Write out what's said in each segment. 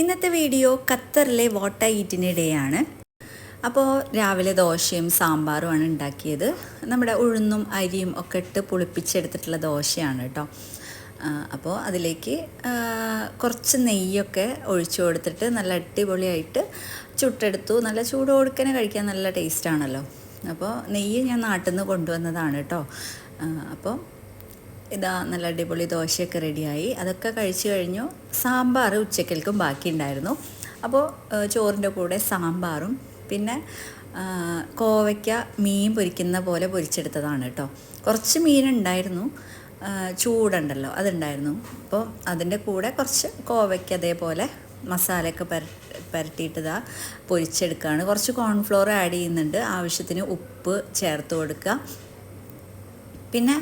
ഇന്നത്തെ വീഡിയോ ഖത്തറിലെ വോട്ട ഈറ്റിന്റെ ഡേ ആണ്. അപ്പോൾ രാവിലെ ദോശയും സാമ്പാറുമാണ് ഉണ്ടാക്കിയത്. നമ്മുടെ ഉഴുന്നും അരിയും ഒക്കെ ഇട്ട് പുളിപ്പിച്ചെടുത്തിട്ടുള്ള ദോശയാണ് കേട്ടോ. അപ്പോൾ അതിലേക്ക് കുറച്ച് നെയ്യൊക്കെ ഒഴിച്ചു കൊടുത്തിട്ട് നല്ല അടിപൊളിയായിട്ട് ചുട്ടെടുത്തു. നല്ല ചൂട് കൊടുക്കനെ കഴിക്കാൻ നല്ല ടേസ്റ്റാണല്ലോ അപ്പോൾ നെയ്യ് ഞാൻ നാട്ടിൽ നിന്ന് കൊണ്ടുവന്നതാണ് കേട്ടോ. അപ്പോൾ ഇതാ നല്ല അടിപൊളി ദോശയൊക്കെ റെഡിയായി. അതൊക്കെ കഴിച്ചു കഴിഞ്ഞു സാമ്പാർ ഉച്ചക്കൽക്കും ബാക്കിയുണ്ടായിരുന്നു. അപ്പോൾ ചോറിന്റെ കൂടെ സാമ്പാറും പിന്നെ കോവയ്ക്ക മീൻ പൊരിക്കുന്ന പോലെ പൊരിച്ചെടുത്തതാണ് കേട്ടോ. കുറച്ച് മീനുണ്ടായിരുന്നു. ചൂടുണ്ടല്ലോ അതുണ്ടായിരുന്നു. അപ്പോൾ അതിന്റെ കൂടെ കുറച്ച് കോവയ്ക്ക അതേപോലെ മസാലയൊക്കെ പര പരട്ടിയിട്ടതാ പൊരിച്ചെടുക്കുകയാണ് കുറച്ച് കോൺഫ്ലോർ ആഡ് ചെയ്യുന്നുണ്ട്. ആവശ്യത്തിന് ഉപ്പ് ചേർത്ത് കൊടുക്കുക. പിന്നെ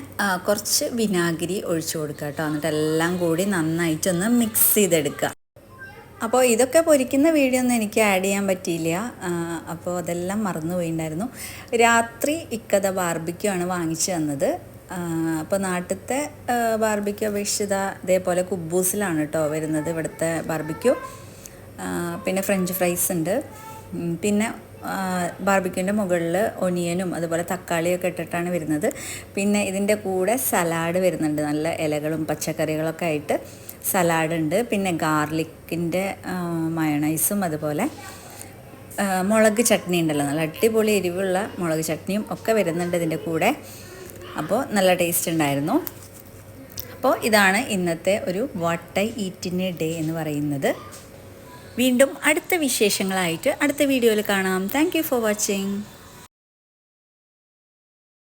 കുറച്ച് വിനാഗിരി ഒഴിച്ചു കൊടുക്കുക കേട്ടോ. എന്നിട്ട് എല്ലാം കൂടി നന്നായിട്ടൊന്ന് മിക്സ് ചെയ്തെടുക്കുക. അപ്പോൾ ഇതൊക്കെ പൊരിക്കുന്ന വീഡിയോ ഒന്നും എനിക്ക് ആഡ് ചെയ്യാൻ പറ്റിയില്ല. അപ്പോൾ അതെല്ലാം മറന്നുപോയിണ്ടായിരുന്നു. രാത്രി ഇക്കഥ ബാർബിക്യൂ ആണ് വാങ്ങിച്ചു തന്നത്. അപ്പോൾ നാട്ടിലത്തെ ബാർബിക്യൂ അപേക്ഷിത ഇതേപോലെ കുബൂസിലാണ് കേട്ടോ വരുന്നത് ഇവിടുത്തെ ബാർബിക്യൂ പിന്നെ ഫ്രഞ്ച് ഫ്രൈസ് ഉണ്ട്. പിന്നെ ബാർബിക്യൂന്റെ മുകളിൽ ഒനിയനും അതുപോലെ തക്കാളിയൊക്കെ ഇട്ടിട്ടാണ് വരുന്നത്. പിന്നെ ഇതിന്റെ കൂടെ സലാഡ് വരുന്നുണ്ട്. നല്ല ഇലകളും പച്ചക്കറികളൊക്കെ ആയിട്ട് സലാഡ് ഉണ്ട്. പിന്നെ ഗാർലിക്കിന്റെ മയണൈസും അതുപോലെ മുളക് ചട്നി ഉണ്ടല്ലോ. നല്ല അടിപൊളി എരിവുള്ള മുളക് ചട്നിയും ഒക്കെ വരുന്നുണ്ട് ഇതിന്റെ കൂടെ. അപ്പോൾ നല്ല ടേസ്റ്റ് ഉണ്ടായിരുന്നു. അപ്പോൾ ഇതാണ് ഇന്നത്തെ ഒരു വാട്ട് ഈറ്റിന് ഡേ എന്ന് പറയുന്നത്. വീണ്ടും അടുത്ത വിശേഷങ്ങളായിട്ട് അടുത്ത വീഡിയോയിൽ കാണാം. Thank for watching